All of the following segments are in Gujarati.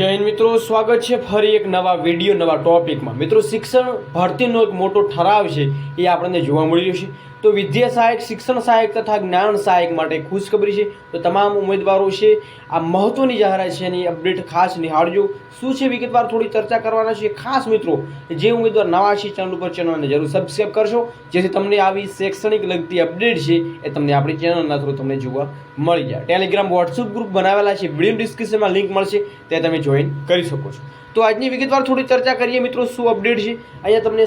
હિન્દ મિત્રો, સ્વાગત છે ફરી એક નવા વીડિયો, નવા ટોપિકમાં. મિત્રો, શિક્ષણ ભરતીનો એક મોટો ઠરાવ છે. એ આપણને જોવા મળી રહ્યો છે તો વિદ્યા સહાયક, શિક્ષણ સહાયક તથા જ્ઞાન સહાયક માટે ખુશખબરી છે. તો તમામ ઉમેદવારો છે, આ મહત્ત્વની જાહેરાત છે એની અપડેટ ખાસ નિહાળજો. શું છે વિગતવાર થોડી ચર્ચા કરવાના છે? ખાસ મિત્રો, જે ઉમેદવાર નવા છે, ચેનલ ઉપર ચેનલને જરૂર સબસ્ક્રાઈબ કરશો. જેથી તમને આવી શૈક્ષણિક લગતી અપડેટ છે એ તમને આપણી ચેનલના થ્રુ તમને જોવા મળી જાય. ટેલિગ્રામ વોટ્સઅપ ગ્રુપ બનાવેલા છે. વીડિયો ડિસ્ક્રિપ્શનમાં લિંક મળશે. તે તમે જોઈન કરી શકો છો. તો આજની વિગતવાર થોડી ચર્ચા કરીએ મિત્રો, શું અપડેટ છે? અહીંયા તમને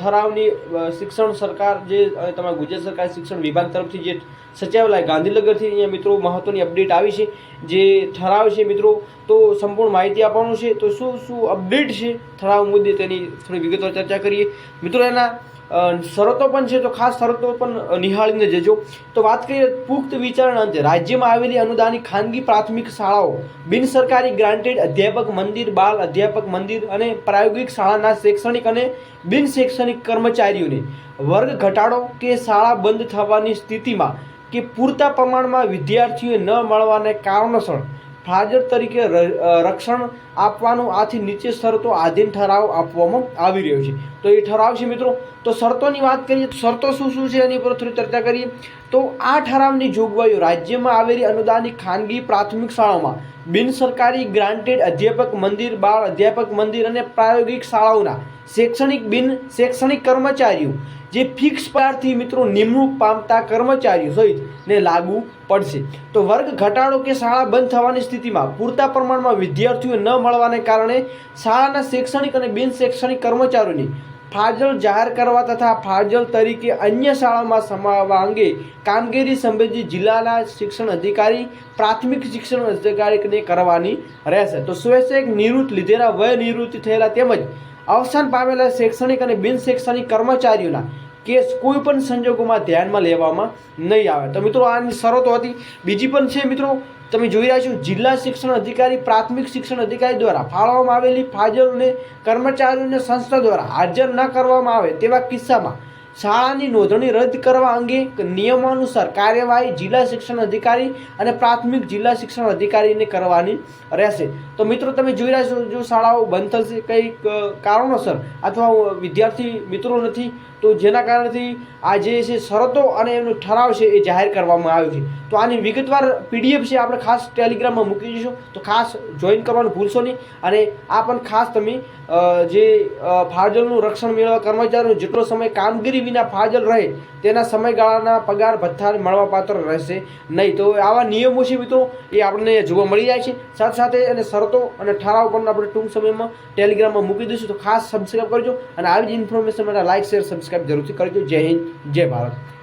ઠરાવની શિક્ષણ સરકાર જે તમારા ગુજરાત સરકાર શિક્ષણ વિભાગ તરફથી જે સચિવાલય ગાંધીનગરથી અહીંયા મિત્રો મહત્વની અપડેટ આવી છે, જે ઠરાવ છે મિત્રો, તો સંપૂર્ણ માહિતી આપવાનું છે. તો શું શું અપડેટ છે ઠરાવ મુદ્દે તેની થોડી વિગતવાર ચર્ચા કરીએ. મિત્રો, એના શરતો પણ છે, તો ખાસ શરતો પણ નિહાળીને જજો. તો વાત કરીએ પુખ્ત વિચારણા અંતે. રાજ્યમાં આવેલી અનુદાનિત ખાનગી પ્રાથમિક શાળાઓ, બિન સરકારી ગ્રાન્ટેડ અધ્યાપક મંદિર, બાલ અધ્યાપક મંદિર અને પ્રાયોગિક શાળાના શૈક્ષણિક અને બિન શૈક્ષણિક કર્મચારીઓને. વર્ગ ઘટાડો કે શાળા બંધ થવાની સ્થિતિમાં કે પૂરતા પ્રમાણમાં વિદ્યાર્થીઓ ન મળવાને કારણોસર ફાજર તરીકે રક્ષણ આપવાનું આથી નીચે શરતો આધીન ઠરાવ આપવામાં આવી રહ્યો છે. તો એ ઠરાવ છે મિત્રો. તો શરતોની વાત કરીએ તો શરતો શું શું છે એની પર થોડી ચર્ચા કરીએ. તો આ ઠરાવની જોગવાઈઓ રાજ્યમાં આવેલી અનુદાનિત ખાનગી પ્રાથમિક શાળાઓમાં બિન સરકારી ગ્રાન્ટેડ અધ્યાપક મંદિર, બાળ અધ્યાપક મંદિર અને પ્રાયોગિક શાળાઓના શૈક્ષણિક બિન શૈક્ષણિક કર્મચારીઓ, જે ફિક્સ પારથી મિત્રો નિમણૂક પામતા કર્મચારીઓ સહિત ને લાગુ પડશે. તો વર્ગ ઘટાડો કે શાળા બંધ થવાની સ્થિતિમાં પૂરતા પ્રમાણમાં વિદ્યાર્થીઓ ન મળવાને કારણે શાળાના શૈક્ષણિક અને બિન શૈક્ષણિક કર્મચારીઓની ફાજલ જાહેર કરવા તથા ફાજલ તરીકે અન્ય શાળામાં સમાવવા અંગે કામગીરી સંબંધિત જિલ્લાના શિક્ષણ અધિકારી, પ્રાથમિક શિક્ષણ અધિકારીને કરવાની રહેશે. તો સ્વૈચ્છિક નિવૃત્ત લીધેલા, વય નિવૃત્તિ થયેલા તેમજ અવસાન પામેલા શૈક્ષણિક અને બિન શૈક્ષણિક કર્મચારીઓના કેસ કોઈ પણ સંજોગોમાં ધ્યાનમાં લેવામાં નહીં આવે. તો મિત્રો, આની શરતો હતી. બીજી પણ છે મિત્રો, તમે જોઈ રહ્યા છો, જિલ્લા શિક્ષણ અધિકારી, પ્રાથમિક શિક્ષણ અધિકારી દ્વારા ફાળવવામાં આવેલી ફાજલને કર્મચારીઓને સંસ્થા દ્વારા હાજર ન કરવામાં આવે તેવા કિસ્સામાં શાળાની નોંધણી રદ કરવા અંગે નિયમાનુસાર કાર્યવાહી જિલ્લા શિક્ષણ અધિકારી અને પ્રાથમિક જિલ્લા શિક્ષણ અધિકારીને કરવાની રહેશે. તો મિત્રો, તમે જોઈ રહ્યા છો, જો શાળાઓ બંધ થશે કંઈક કારણોસર અથવા વિદ્યાર્થી મિત્રો નથી, તો જેના કારણથી આ જે છે શરતો અને એમનો ઠરાવ છે એ જાહેર કરવામાં આવ્યો છે. તો આની વિગતવાર પીડીએફ છે આપણે ખાસ ટેલિગ્રામમાં મૂકી દઈશું. તો ખાસ જોઈન કરવાનું ભૂલશો નહીં. અને આ પણ ખાસ તમે જે ફાજલનું રક્ષણ મેળવવા કર્મચારીનો જેટલો સમય કામગીરી વિના ફાજલ રહે, તેના સમયગાળાના પગાર ભથ્થા મળવાપાત્ર રહેશે નહીં. તો આવા નિયમો છે મિત્રો, એ આપણને જોવા મળી જાય છે. સાથે સાથે અને શરતો અને ઠરાવ પણ આપણે ટૂંક સમયમાં ટેલિગ્રામમાં મૂકી દઈશું. તો ખાસ સબસ્ક્રાઈબ કરજો અને આવી જ ઇન્ફોર્મેશન માટે લાઇક શેર સબસ્ક્રાઈબ જરૂરથી કરજો. જય હિન્દ, જય ભારત.